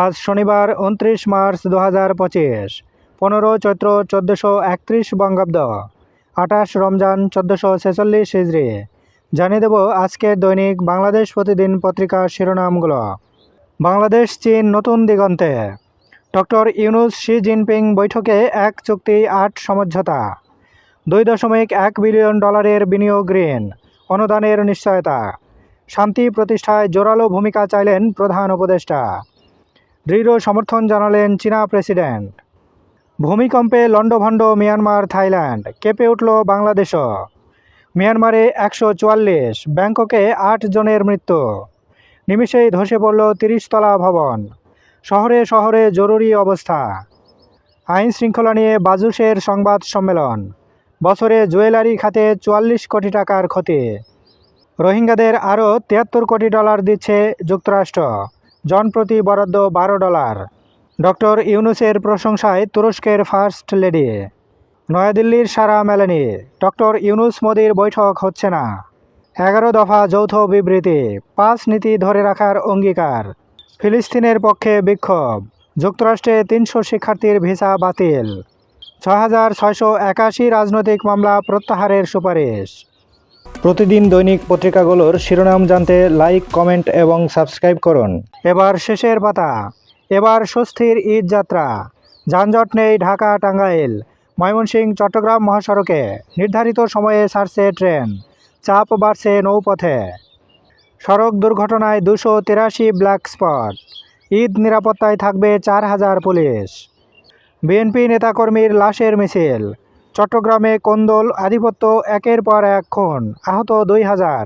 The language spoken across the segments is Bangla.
আজ শনিবার উনত্রিশ মার্চ দু হাজার পঁচিশ। পনেরো চৈত্র চোদ্দোশো একত্রিশ বঙ্গাব্দ। আঠাশ রমজান চোদ্দোশো ছেচল্লিশ হিজড়ি জানিয়ে দেব আজকের দৈনিক বাংলাদেশ প্রতিদিন পত্রিকার শিরোনামগুলো। বাংলাদেশ, চীন নতুন দিগন্তে। ডক্টর ইউনুস শি জিনপিং বৈঠকে এক চুক্তি, আট সমঝোতা। দুই দশমিক এক বিলিয়ন ডলারের বিনিয়োগ ঋণ, অনুদানের নিশ্চয়তা। শান্তি প্রতিষ্ঠায় জোরালো ভূমিকা চাইলেন প্রধান উপদেষ্টা। দৃঢ় সমর্থন জানালেন চীনা প্রেসিডেন্ট। ভূমিকম্পে লণ্ডভণ্ড মিয়ানমার, থাইল্যান্ড। কেঁপে উঠল বাংলাদেশও। মিয়ানমারে একশো চুয়াল্লিশ ব্যাংককে আট জনের মৃত্যু। নিমিষেই ধসে পড়ল তিরিশতলা ভবন। শহরে শহরে জরুরি অবস্থা। আইন শৃঙ্খলা নিয়ে বাজুসের সংবাদ সম্মেলন। বছরে জুয়েলারি খাতে চুয়াল্লিশ কোটি টাকার ক্ষতি। রোহিঙ্গাদের আরও তিয়াত্তর কোটি ডলার দিচ্ছে যুক্তরাষ্ট্র। জনপ্রতি বরাদ্দ বারো ডলার। ডক্টর ইউনুসের প্রশংসায় তুরস্কের ফার্স্ট লেডি। নয়াদিল্লির সারা মেলেনি। ডক্টর ইউনুস মোদির বৈঠক হচ্ছে না। এগারো দফা যৌথ বিবৃতি, পাঁচ নীতি ধরে রাখার অঙ্গীকার। ফিলিস্তিনের পক্ষে বিক্ষোভ, যুক্তরাষ্ট্রে তিনশো শিক্ষার্থীর ভিসা বাতিল। ছ হাজার ছয়শো একাশি রাজনৈতিক মামলা প্রত্যাহারের সুপারিশ। প্রতিদিন দৈনিক পত্রিকাগুলোর শিরোনাম জানতে লাইক, কমেন্ট এবং সাবস্ক্রাইব করুন। এবার শেষের পাতা। এবার স্বস্তির ঈদ যাত্রা। যানজট নেই ঢাকা টাঙ্গাইল। ময়মনসিংহ চট্টগ্রাম মহাসড়কে নির্ধারিত সময়ে ছাড়ছে ট্রেন। চাপ বাড়ছে নৌপথে। সড়ক দুর্ঘটনায় দুশো তিরাশি ব্ল্যাক স্পট। ঈদ নিরাপত্তায় থাকবে চার হাজার পুলিশ। বিএনপি নেতাকর্মীর লাশের মিছিল। চট্টগ্রামে কোন্দল আধিপত্য একের পর এক খুন, আহত দুই হাজার।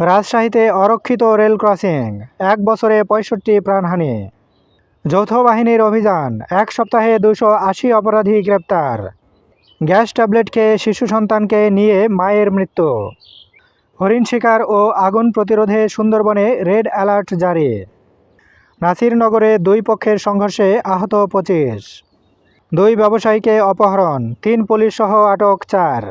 রাজশাহীতে অরক্ষিত রেল ক্রসিং, এক বছরে পঁয়ষট্টি প্রাণহানি। যৌথ বাহিনীর অভিযান, এক সপ্তাহে দুশো আশি অপরাধী গ্রেপ্তার। গ্যাস ট্যাবলেট খেয়ে শিশু সন্তানকে নিয়ে মায়ের মৃত্যু। হরিণ শিকার ও আগুন প্রতিরোধে সুন্দরবনে রেড অ্যালার্ট জারি। নাসিরনগরে দুই পক্ষের সংঘর্ষে আহত পঁচিশ। দুই ব্যবসায়ীকে অপহরণ তিন পুলিশ সহ আটক চার।